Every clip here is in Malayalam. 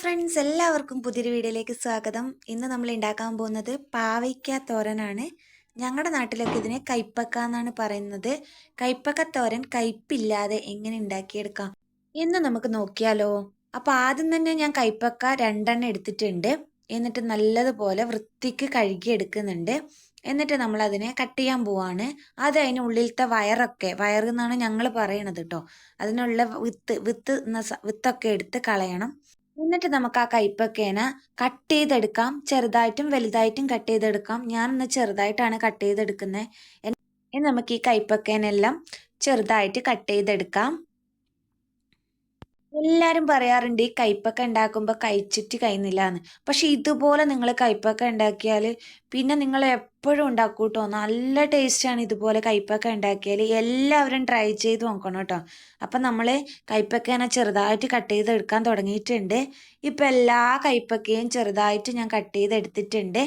ഫ്രണ്ട്സ് എല്ലാവർക്കും പുതിയൊരു വീഡിയോയിലേക്ക് സ്വാഗതം. ഇന്ന് നമ്മൾ ഉണ്ടാക്കാൻ പോകുന്നത് പാവയ്ക്ക തോരനാണ്. ഞങ്ങളുടെ നാട്ടിലൊക്കെ ഇതിനെ കൈപ്പക്ക എന്നാണ് പറയുന്നത്. കൈപ്പക്ക തോരൻ കയ്പില്ലാതെ എങ്ങനെ ഉണ്ടാക്കിയെടുക്കാം എന്ന് നമുക്ക് നോക്കിയാലോ. അപ്പോൾ ആദ്യം തന്നെ ഞാൻ കൈപ്പക്ക രണ്ടെണ്ണം എടുത്തിട്ടുണ്ട്. എന്നിട്ട് നല്ലതുപോലെ വൃത്തിക്ക് കഴുകി എടുക്കുന്നുണ്ട് എന്നിട്ട് നമ്മൾ അതിനെ കട്ട് ചെയ്യാൻ പോവാണ്. അത് അതിന് ഉള്ളിലത്തെ വയറൊക്കെ വയറെന്നാണ് ഞങ്ങൾ പറയണത് കേട്ടോ അതിനുള്ള വിത്ത് വിത്ത് വിത്തൊക്കെ എടുത്ത് കളയണം. എന്നിട്ട് നമുക്ക് ആ കയ്പക്കേന കട്ട് ചെയ്തെടുക്കാം. ചെറുതായിട്ടും വലുതായിട്ടും കട്ട് ചെയ്തെടുക്കാം. ഞാൻ ഇന്ന് ചെറുതായിട്ടാണ് കട്ട് ചെയ്തെടുക്കുന്നത് നമുക്ക് ഈ കയ്പക്കേനെല്ലാം ചെറുതായിട്ട് കട്ട് ചെയ്തെടുക്കാം. എല്ലാരും പറയാറുണ്ട് ഈ കയ്പ്പൊക്കെ ഉണ്ടാക്കുമ്പോൾ കഴിച്ചിട്ട് കഴിയുന്നില്ല എന്ന് പക്ഷെ ഇതുപോലെ നിങ്ങൾ കയ്പ്പൊക്കെ ഉണ്ടാക്കിയാൽ പിന്നെ നിങ്ങൾ എപ്പോഴും ഉണ്ടാക്കും കേട്ടോ നല്ല ടേസ്റ്റാണ് ഇതുപോലെ കയ്പ്പൊക്കെ ഉണ്ടാക്കിയാൽ എല്ലാവരും ട്രൈ ചെയ്ത് നോക്കണം കേട്ടോ. അപ്പം നമ്മൾ കയ്പക്കേനെ ചെറുതായിട്ട് കട്ട് ചെയ്ത് എടുക്കാൻ തുടങ്ങിയിട്ടുണ്ട്. ഇപ്പം എല്ലാ കയ്പ്പൊക്കെയും ചെറുതായിട്ട് ഞാൻ കട്ട് ചെയ്ത് എടുത്തിട്ടുണ്ട്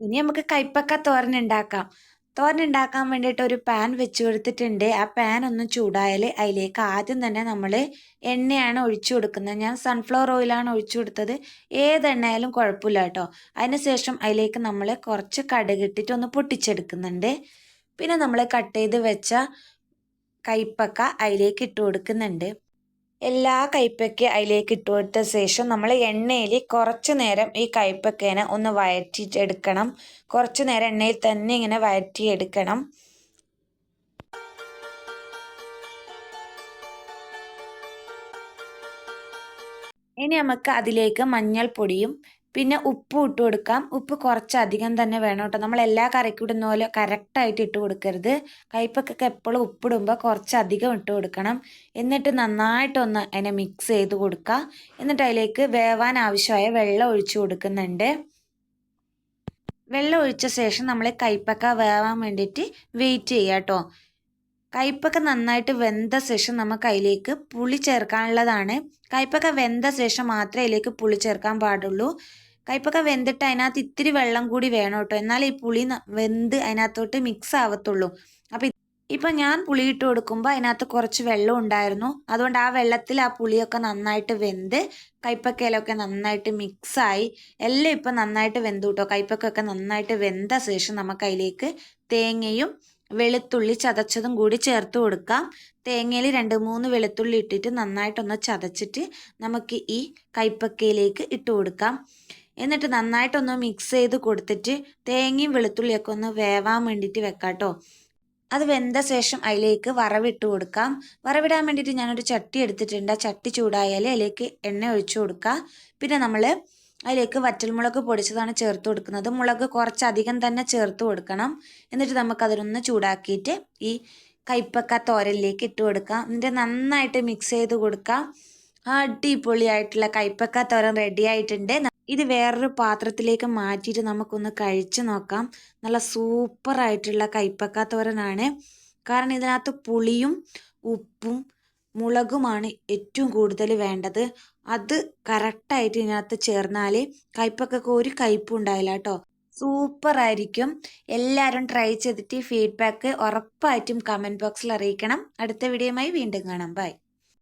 ഇനി നമുക്ക് കയ്പക്ക തോരൻ ഉണ്ടാക്കാം തോരൻ ഉണ്ടാക്കാൻ വേണ്ടിയിട്ട് ഒരു പാൻ വെച്ച് കൊടുത്തിട്ടുണ്ട്. ആ പാൻ ഒന്ന് ചൂടായാൽ അതിലേക്ക് ആദ്യം തന്നെ നമ്മൾ എണ്ണയാണ് ഒഴിച്ചു കൊടുക്കുന്നത്. ഞാൻ സൺഫ്ലവർ ഓയിലാണ് ഒഴിച്ചു കൊടുത്തത്. ഏത് എണ്ണയായാലും കുഴപ്പമില്ല കേട്ടോ. അതിനുശേഷം അതിലേക്ക് നമ്മൾ കുറച്ച് കടുകിട്ടിട്ട് ഒന്ന് പൊട്ടിച്ചെടുക്കുന്നുണ്ട്. പിന്നെ നമ്മൾ കട്ട് ചെയ്ത് വെച്ച കയ്പ്പക്ക അതിലേക്ക് ഇട്ട് കൊടുക്കുന്നുണ്ട്. എല്ലാ കയ്പ്പയ്ക്ക് അതിലേക്ക് ഇട്ട് കൊടുത്ത ശേഷം നമ്മൾ എണ്ണയിൽ കുറച്ച് നേരം ഈ കയ്പ്പക്കേനെ ഒന്ന് വഴറ്റിയെടുക്കണം കുറച്ച് നേരം എണ്ണയിൽ തന്നെ ഇങ്ങനെ വഴറ്റിയെടുക്കണം ഇനി നമുക്ക് അതിലേക്ക് മഞ്ഞൾപ്പൊടിയും പിന്നെ ഉപ്പ് ഇട്ട് കൊടുക്കാം. ഉപ്പ് കുറച്ചധികം തന്നെ വേണം കേട്ടോ. നമ്മൾ എല്ലാ കറിക്കും ഇടുന്ന പോലെ കറക്റ്റായിട്ട് ഇട്ട് കൊടുക്കരുത്. കയ്പക്കൊക്കെ എപ്പോഴും ഉപ്പിടുമ്പോൾ കുറച്ചധികം ഇട്ട് കൊടുക്കണം. എന്നിട്ട് നന്നായിട്ടൊന്ന് അതിനെ മിക്സ് ചെയ്ത് കൊടുക്കുക എന്നിട്ട് അതിലേക്ക് വേവാൻ ആവശ്യമായ വെള്ളം ഒഴിച്ചു കൊടുക്കുന്നുണ്ട്. വെള്ളം ഒഴിച്ച ശേഷം നമ്മൾ കയ്പക്ക വേവാൻ വേണ്ടിയിട്ട് വെയിറ്റ് ചെയ്യാം കേട്ടോ. കയ്പക്ക നന്നായിട്ട് വെന്ത ശേഷം നമുക്ക് അതിലേക്ക് പുളി ചേർക്കാനുള്ളതാണ്. കയ്പ്പൊക്കെ വെന്ത ശേഷം മാത്രമേ അതിലേക്ക് പുളി ചേർക്കാൻ പാടുള്ളൂ. കയ്പ്പൊക്കെ വെന്തിട്ട് അതിനകത്ത് ഇത്തിരി വെള്ളം കൂടി വേണം കേട്ടോ. എന്നാൽ ഈ പുളി വെന്ത് അതിനകത്തോട്ട് മിക്സ് ആവത്തുള്ളൂ. അപ്പം ഇപ്പം ഞാൻ പുളി ഇട്ട് കൊടുക്കുമ്പോൾ അതിനകത്ത് കുറച്ച് വെള്ളം ഉണ്ടായിരുന്നു. അതുകൊണ്ട് ആ വെള്ളത്തിൽ ആ പുളിയൊക്കെ നന്നായിട്ട് വെന്ത് കയ്പ്പക്കയിലൊക്കെ നന്നായിട്ട് മിക്സായി എല്ലാം ഇപ്പം നന്നായിട്ട് വെന്തു കേട്ടോ. കയ്പ്പക്കൊക്കെ നന്നായിട്ട് വെന്ത ശേഷം നമുക്ക് അതിലേക്ക് തേങ്ങയും വെളുത്തുള്ളി ചതച്ചതും കൂടി ചേർത്ത് കൊടുക്കാം. തേങ്ങയിൽ രണ്ട് മൂന്ന് വെളുത്തുള്ളി ഇട്ടിട്ട് നന്നായിട്ടൊന്ന് ചതച്ചിട്ട് നമുക്ക് ഈ കൈപ്പക്കയിലേക്ക് ഇട്ട് കൊടുക്കാം. എന്നിട്ട് നന്നായിട്ടൊന്ന് മിക്സ് ചെയ്ത് കൊടുത്തിട്ട് തേങ്ങയും വെളുത്തുള്ളിയൊക്കെ ഒന്ന് വേവാൻ വേണ്ടിയിട്ട് വെക്കാട്ടോ. കേട്ടോ അത് വെന്ത ശേഷം അതിലേക്ക് വറവിട്ട് കൊടുക്കാം. വറവിടാൻ വേണ്ടിയിട്ട് ഞാനൊരു ചട്ടി എടുത്തിട്ടുണ്ട്. ആ ചട്ടി ചൂടായാൽ അതിലേക്ക് എണ്ണ ഒഴിച്ചു കൊടുക്കുക പിന്നെ നമ്മൾ അതിലേക്ക് വറ്റൽമുളക് പൊടിച്ചതാണ് ചേർത്ത് കൊടുക്കുന്നത്. മുളക് കുറച്ചധികം തന്നെ ചേർത്ത് കൊടുക്കണം. എന്നിട്ട് നമുക്കതിനൊന്ന് ചൂടാക്കിയിട്ട് ഈ കൈപ്പക്ക തോരലിലേക്ക് ഇട്ട് കൊടുക്കാം. എന്നിട്ട് നന്നായിട്ട് മിക്സ് ചെയ്ത് കൊടുക്കാം. അടിപൊളിയായിട്ടുള്ള കൈപ്പക്ക തോരൻ റെഡി ആയിട്ടുണ്ട്. ഇത് വേറൊരു പാത്രത്തിലേക്ക് മാറ്റിയിട്ട് നമുക്കൊന്ന് കഴിച്ചു നോക്കാം. നല്ല സൂപ്പറായിട്ടുള്ള കൈപ്പക്ക തോരനാണ്. കാരണം ഇതിനകത്ത് പുളിയും ഉപ്പും മുളകുമാണ് ഏറ്റവും കൂടുതൽ വേണ്ടത്. അത് കറക്റ്റായിട്ട് ഇതിനകത്ത് ചേർന്നാൽ കയ്പ്പൊക്കെ ഒരു കയ്പും ഉണ്ടായില്ല കേട്ടോ. സൂപ്പർ ആയിരിക്കും. എല്ലാവരും ട്രൈ ചെയ്തിട്ട് ഫീഡ്ബാക്ക് ഉറപ്പായിട്ടും കമന്റ് ബോക്സിൽ അറിയിക്കണം. അടുത്ത വീഡിയോയുമായി വീണ്ടും കാണാം. ബൈ